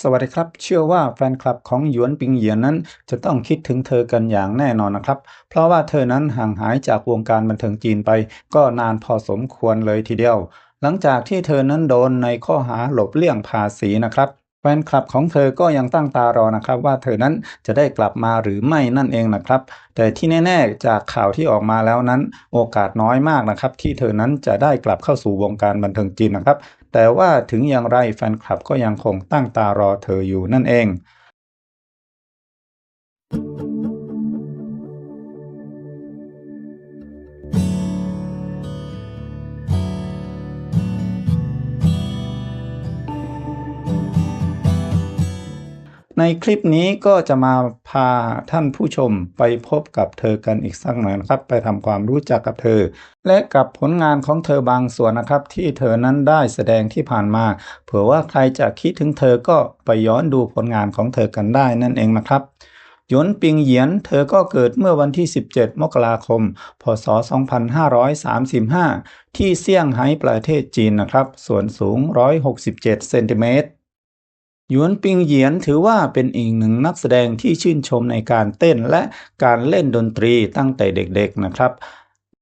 สวัสดีครับ เชื่อว่าแฟนคลับของหยวนปิงเหยียนนั้น จะต้องคิดถึงเธอกันอย่างแน่นอนนะครับ เพราะว่าเธอนั้นห่างหายจากวงการบันเทิงจีนไป ก็นานพอสมควรเลยทีเดียว หลังจากที่เธอนั้นโดนในข้อหาหลบเลี่ยงภาษีนะครับ แฟนคลับของเธอก็ยังตั้งตารอนะครับ ว่าเธอนั้นจะได้กลับมาหรือไม่นั่นเองนะครับ แต่ที่แน่ๆจากข่าวที่ออกมาแล้วนั้น โอกาสน้อยมากนะครับ ที่เธอนั้นจะได้กลับเข้าสู่วงการบันเทิงจีนนะครับ แต่ว่าถึงอย่างไรแฟนคลับก็ยังคงตั้งตารอเธออยู่นั่นเอง ในคลิปนี้ก็จะมาพาท่านผู้ชมไปพบกับเธอกันอีกสักหน่อยนะครับ ไปทำความรู้จักกับเธอ และกับผลงานของเธอบางส่วนนะครับ ที่เธอนั้นได้แสดงที่ผ่านมา เผื่อว่าใครจะคิดถึงเธอก็ไปย้อนดูผลงานของเธอกันได้นั่นเองนะครับหยวนปิงเหยียน เธอก็เกิดเมื่อวันที่ 17 มกราคม พศ 2535 ที่เซี่ยงไฮ้ประเทศจีนนะครับ ส่วนสูง 167 เซนติเมตร หยวนปิงเหยียนถือว่าเป็นอีกหนึ่งนักแสดงที่ชื่นชมในการเต้นและการเล่นดนตรีตั้งแต่เด็กๆนะครับ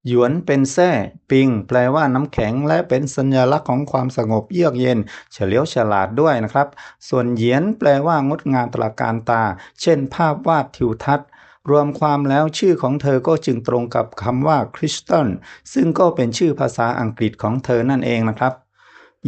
หยวนเป็นแท้ปิง แปลว่าน้ำแข็งและเป็นสัญลักษณ์ของความสงบเยือกเย็น เฉลียวฉลาดด้วยนะครับ ส่วนเหยียนแปลว่างดงามตระการตา เช่น ภาพวาดทิวทัศน์รวมความแล้วชื่อของเธอก็จึงตรงกับคำว่าคริสตันซึ่งก็เป็นชื่อภาษาอังกฤษของเธอนั่นเองนะครับ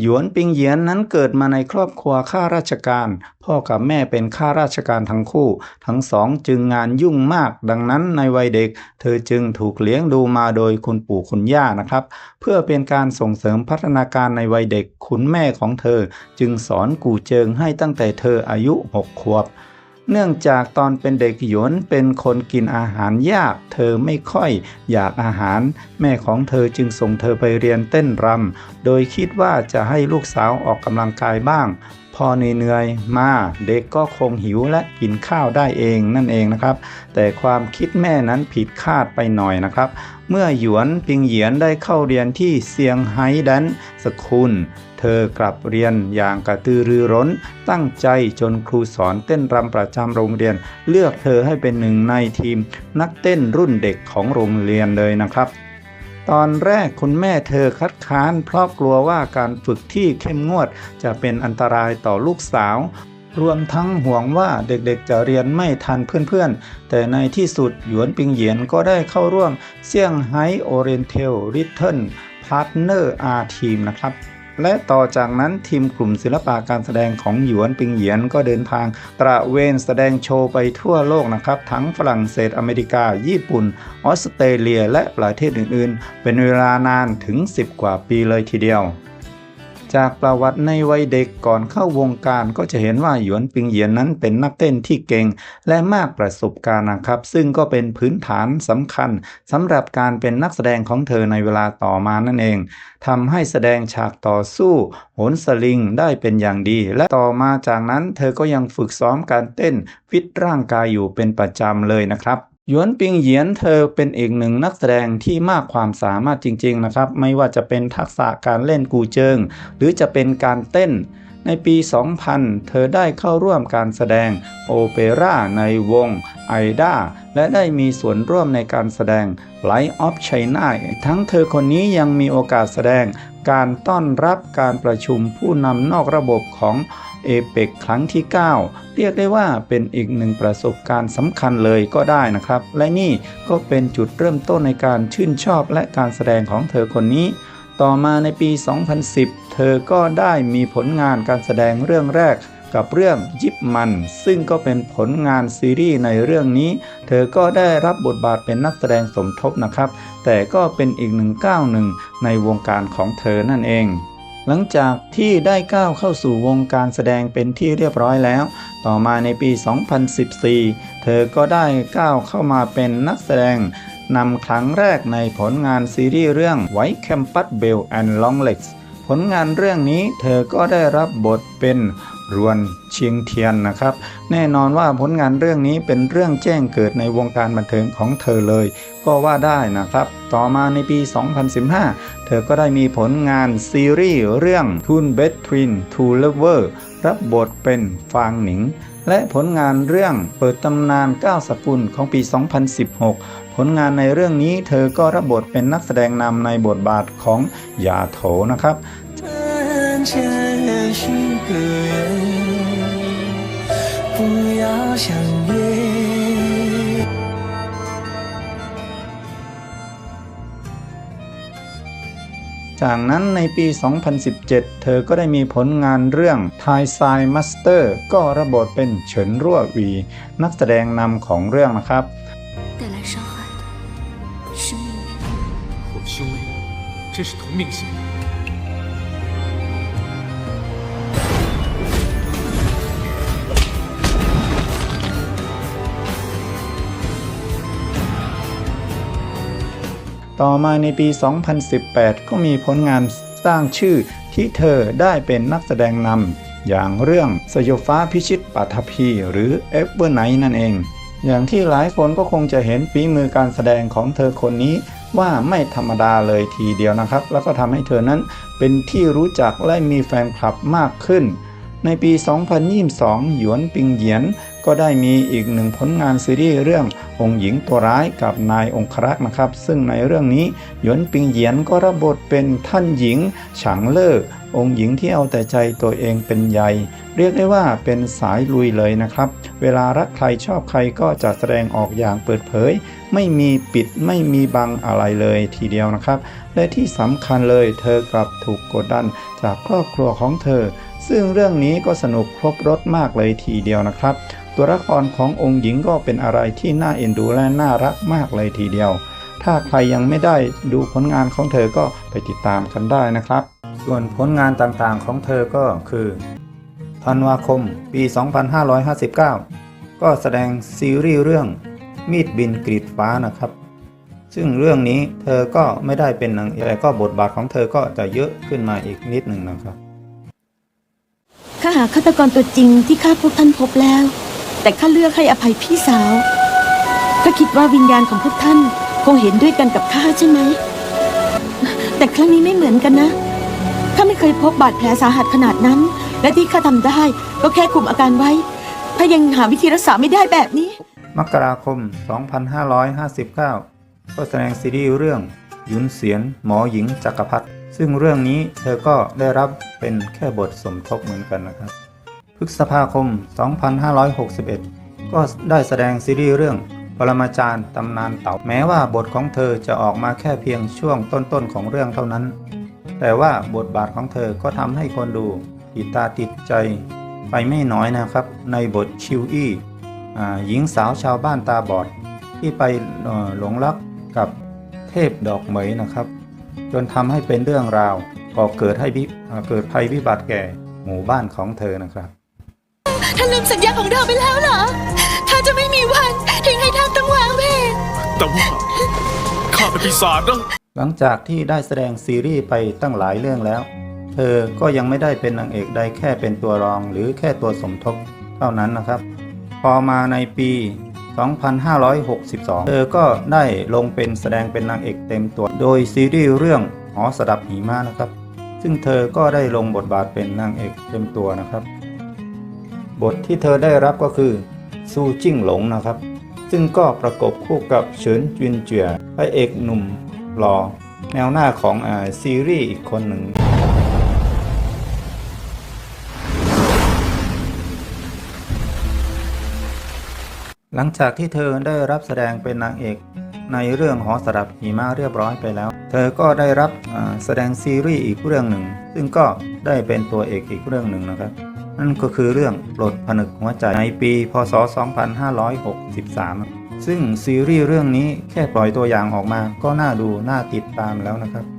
หยวนปิงเหยียนนั้นเกิดมาในครอบครัวข้าราชการ พ่อกับแม่เป็นข้าราชการทั้งคู่ ทั้งสองจึงงานยุ่งมาก ดังนั้นในวัยเด็ก เธอจึงถูกเลี้ยงดูมาโดยคุณปู่คุณย่านะครับ เพื่อเป็นการส่งเสริมพัฒนาการในวัยเด็ก คุณแม่ของเธอ จึงสอนกูเจิงให้ตั้งแต่เธออายุหกขวบ เนื่องจากตอนเป็นเด็กหยวนเป็นคนกินอาหารยาก เธอไม่ค่อยอยากอาหาร แม่ของเธอจึงส่งเธอไปเรียนเต้นรำ โดยคิดว่าจะให้ลูกสาวออกกำลังกายบ้าง พอเหนื่อยๆมาเด็กก็คงหิวและกินข้าวได้เองนั่นเองนะครับ แต่ความคิดแม่นั้นผิดคาดไปหน่อยนะครับ เมื่อหยวนปิงเหยียนได้เข้าเรียนที่เซียงไฮ้แดนสคูลเธอกลับเรียนอย่างกระตือรือร้น ตั้งใจจนครูสอนเต้นรำประจำโรงเรียน เลือกเธอให้เป็นหนึ่งในทีม นักเต้นรุ่นเด็กของโรงเรียนเลยนะครับ ตอนแรกคุณแม่เธอคัดค้าน เพราะกลัวว่าการฝึกที่เข้มงวดจะเป็นอันตรายต่อลูกสาว รวมทั้งห่วงว่าเด็กๆจะเรียนไม่ทันเพื่อนๆ แต่ในที่สุดหยวนปิงเหยียนก็ได้เข้าร่วมเซี่ยงไฮ้โอเรนเทลริทเทิลพาร์ทเนอร์อาร์ทีมนะครับ และต่อจากนั้นทีมกลุ่มศิลปะการแสดงของหยวนปิงเหยียนก็เดินทาง ตระเวนแสดงโชว์ไปทั่วโลกนะครับ ทั้งฝรั่งเศสอเมริกา ญี่ปุ่น ออสเตรเลีย และประเทศอื่นๆ เป็นเวลานานถึง 10 กว่าปีเลยทีเดียว จากประวัติในวัยเด็กก่อนเข้าวงการก็จะเห็นว่าหยวนปิงเหยียนนั้นเป็นนักเต้นที่เก่งและมากประสบการณ์นะครับ ซึ่งก็เป็นพื้นฐานสำคัญสำหรับการเป็นนักแสดงของเธอในเวลาต่อมานั่นเองทำให้แสดงฉากต่อสู้โหนสลิงได้เป็นอย่างดี และต่อมาจากนั้นเธอก็ยังฝึกซ้อมการเต้นฟิตร่างกายอยู่เป็นประจำเลยนะครับ หยวนปิงเหยียนเธอเป็นอีกหนึ่งนักแสดงที่มากความสามารถจริง ๆ นะครับ ไม่ว่าจะเป็นทักษะการเล่นกูเจิง หรือจะเป็นการเต้น ในปี 2000 เธอได้เข้าร่วมการแสดงโอเปร่าในวงไอดาและได้มีส่วนร่วมในการแสดง Light of China ทั้งเธอคนนี้ยังมีโอกาสแสดงการต้อนรับการประชุมผู้นำนอกระบบของ เอเปกครั้งที่ 9 เรียกได้ว่าเป็นอีกหนึ่งประสบการณ์สำคัญเลยก็ได้นะครับ และนี่ก็เป็นจุดเริ่มต้นในการชื่นชอบและการแสดงของเธอคนนี้ ต่อมาในปี 2010 เธอก็ได้มีผลงานการแสดงเรื่องแรกกับเรื่องยิบมัน ซึ่งก็เป็นผลงานซีรีส์ในเรื่องนี้ เธอก็ได้รับบทบาทเป็นนักแสดงสมทบนะครับ แต่ก็เป็นอีกหนึ่งก้าวหนึ่งในวงการของเธอนั่นเอง หลังจากที่ได้ก้าวเข้าสู่วงการแสดงเป็นที่เรียบร้อยแล้ว ต่อมาในปี 2014 เธอก็ได้ก้าวเข้ามาเป็นนักแสดงนำครั้งแรกในผลงานซีรีส์เรื่อง White Campus Bell and Long Legs ผลงานเรื่องนี้เธอก็ได้รับบทเป็น รวนเชียงเทียนนะครับ แน่นอนว่าผลงานเรื่องนี้เป็นเรื่องแจ้งเกิดในวงการบันเทิงของเธอเลย ก็ว่าได้นะครับ ต่อมาในปี 2015 เธอก็ได้มีผลงานซีรีส์เรื่อง Tune Between Two Lover รับบทเป็นฟางหนิง และผลงานเรื่องเปิดตำนาน 9 สกุลของปี 2016 ผลงานในเรื่องนี้เธอก็รับบทเป็นนักแสดงนำในบทบาทของหยาโถนะครับ 人间是个缘，不要 相约。 จากนั้นในปี 2017 เธอก็ได้มีผลงานเรื่อง Thai Sign Master ก็ระบทเป็นเฉินรั่วหวี นักแสดงนำของเรื่องนะครับ 带来伤害的是命运。我们兄妹真是同命相 ต่อมาในปี 2018 ก็มีผลงานสร้างชื่อที่เธอได้เป็นนักแสดงนำอย่างเรื่องสยบฟ้าพิชิตปัทภีหรือเอฟเวอร์ไนนั่นเอง อย่างที่หลายคนก็คงจะเห็นฝีมือการแสดงของเธอคนนี้ว่าไม่ธรรมดาเลยทีเดียวนะครับ แล้วก็ทำให้เธอนั้นเป็นที่รู้จักและมีแฟนคลับมากขึ้น ในปี 2022 หยวนปิงเหยียน ก็ได้มีอีกหนึ่งผลงานซีรีส์เรื่ององค์หญิงตัวร้ายกับนายองครักษ์นะครับ ซึ่งในเรื่องนี้หยวนปิงเหยียนก็รับบทเป็นท่านหญิงฉางเล่อองค์หญิงที่เอาแต่ใจตัวเองเป็นใหญ่เรียกได้ว่าเป็นสายลุยเลยนะครับ เวลารักใครชอบใครก็จะแสดงออกอย่างเปิดเผย ไม่มีปิดไม่มีบังอะไรเลยทีเดียวนะครับ และที่สำคัญเลยเธอกลับถูกกดดันจากครอบครัวของเธอ ซึ่งเรื่องนี้ก็สนุกครบรถมากเลยทีเดียวนะครับ ตัวละครขององค์หญิงก็เป็นอะไรที่น่าเอ็นดูและน่ารักมากเลยทีเดียว ถ้าใครยังไม่ได้ดูผลงานของเธอก็ไปติดตามกันได้นะครับ ส่วนผลงานต่างๆของเธอก็คือธันวาคมปี 2559 ก็แสดงซีรีส์เรื่องมีดบินกรีดฟ้านะครับ ซึ่งเรื่องนี้เธอก็ไม่ได้เป็นนางเอกแต่ก็บทบาทของเธอก็จะเยอะขึ้นมาอีกนิดหนึ่งนะครับข้าหาฆาตกรตัวจริงที่ข้าพวกท่านพบแล้ว แต่ข้าเลือกให้อภัยพี่สาวข้าคิดว่าวิญญาณของพวกท่านคงเห็นด้วยกันกับข้าใช่ไหม แต่ครั้งนี้ไม่เหมือนกันนะข้าไม่เคยพบบาดแผลสาหัสขนาดนั้น และที่ข้าทำได้ก็แค่คุมอาการไว้ ถ้ายังหาวิธีรักษาไม่ได้แบบนี้ มกราคม 2559 ก็แสดงซีรีส์เรื่องหยุนเสียนหมอหญิงจักรพรรดิซึ่งเรื่องนี้เธอก็ได้รับเป็นแค่บทสมทบเหมือนกันนะครับ พฤษภาคม 2561 ก็ได้แสดงซีรีส์เรื่องปรมาจารย์ตำนานเต่าแม้ว่าบทของเธอจะออกมาแค่เพียงช่วงต้นๆของเรื่องเท่านั้น แต่ว่าบทบาทของเธอก็ทำให้คนดูติดตาติดใจ ไปไม่น้อยนะครับ ในบทชิวอี้หญิงสาวชาวบ้านตาบอด ที่ไปหลงรักกับเทพดอกเหมยนะครับ จนทำให้เป็นเรื่องราวก่อเกิดให้เกิดภัยพิบัติแก่หมู่บ้านของเธอนะครับ ท่านลืมสัญญาของเราไปแล้วเหรอถ้าจะไม่มีวันทิ้งให้ท่านต้องวางเพลงแต่ว่าข้าเป็นปีศาจนะ หลังจากที่ได้แสดงซีรีส์ไปตั้งหลายเรื่องแล้ว เธอก็ยังไม่ได้เป็นนางเอกใดแค่เป็นตัวรองหรือแค่ตัวสมทบเท่านั้นนะครับ พอมาในปี 2562 เธอก็ได้ลงเป็นแสดงเป็นนางเอกเต็มตัว โดยซีรีส์เรื่องหอสดับหิมะนะครับ ซึ่งเธอก็ได้ลงบทบาทเป็นนางเอกเต็มตัวนะครับ บทที่เธอได้รับก็คือซูจิ้งหลงนะครับ ซึ่งก็ประกบคู่กับเฉินจินเจียพระเอกหนุ่มหล่อแนวหน้าของอซีรีส์อีกคนหนึ่งหลังจากที่เธอได้รับแสดงเป็นนางเอกในเรื่องหอสดับหิมะเรียบร้อยไปแล้ว เธอก็ได้รับแสดงซีรีส์อีกเรื่องหนึ่ง ซึ่งก็ได้เป็นตัวเอกอีกเรื่องหนึ่งนะครับ นั่นก็คือเรื่องปลดผนึกหัวใจในปีพศ 2563 ซึ่งซีรีส์เรื่องนี้แค่ปล่อยตัวอย่างออกมาก็น่าดูน่าติดตามแล้วนะครับ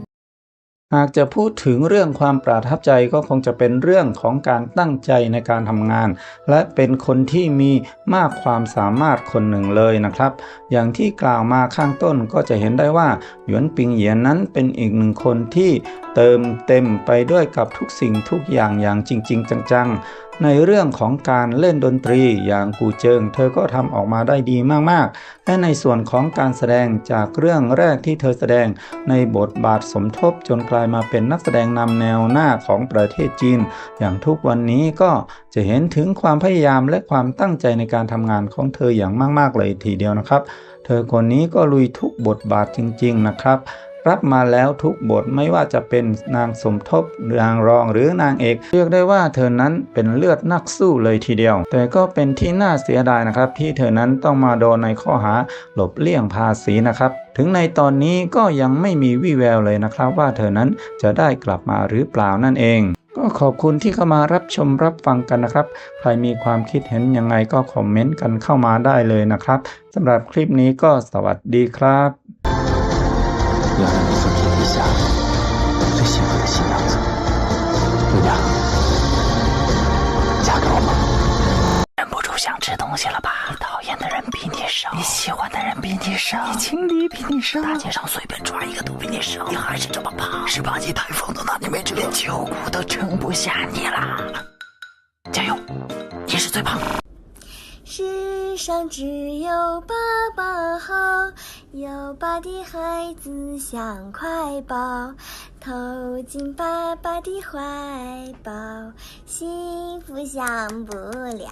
หากจะพูดถึงเรื่องความประทับใจก็คงจะเป็นเรื่องของการตั้งใจในการทำงาน และเป็นคนที่มีมากความสามารถคนหนึ่งเลยนะครับ อย่างที่กล่าวมาข้างต้นก็จะเห็นได้ว่าหยวนปิงเหยียนนั้นเป็นอีกหนึ่งคนที่เติมเต็มไปด้วยกับทุกสิ่งทุกอย่างอย่างจริง ๆ จังๆ ในเรื่องของการเล่นดนตรีอย่างกูเจิง เธอก็ทำออกมาได้ดีมากๆ และในส่วนของการแสดงจากเรื่องแรกที่เธอแสดงในบทบาทสมทบจนกลายมาเป็นนักแสดงนำแนวหน้าของประเทศจีน อย่างทุกวันนี้ก็จะเห็นถึงความพยายามและความตั้งใจในการทำงานของเธออย่างมากๆเลยทีเดียวนะครับ เธอคนนี้ก็ลุยทุกบทบาทจริง ๆนะครับ รับมาแล้วทุกบทไม่ว่าจะเป็นนางสมทบนางรองหรือนางเอก เรียกได้ว่าเธอนั้นเป็นเลือดนักสู้เลยทีเดียว แต่ก็เป็นที่น่าเสียดายนะครับ ที่เธอนั้นต้องมาโดนในข้อหาหลบเลี่ยงภาษีนะครับ ถึงในตอนนี้ก็ยังไม่มีวี่แววเลยนะครับ ว่าเธอนั้นจะได้กลับมาหรือเปล่านั่นเองก็ขอบคุณที่เข้ามารับชมรับฟังกันนะครับ ใครมีความคิดเห็นยังไงก็คอมเมนต์กันเข้ามาได้เลยนะครับสำหรับคลิปนี้ก็สวัสดีครับ 要让你分天底下最幸福的新娘子，姑娘，嫁给我吧。忍不住想吃东西了吧？你讨厌的人比你少，你喜欢的人比你少，你情敌比你少，大街上随便抓一个都比你少，你还是这么胖，是把你太放到那你没辙，连秋裤都撑不下你啦！加油，你是最胖的。世上只有爸爸好，有爸的孩子像块宝，投进爸爸的怀抱，幸福享不了。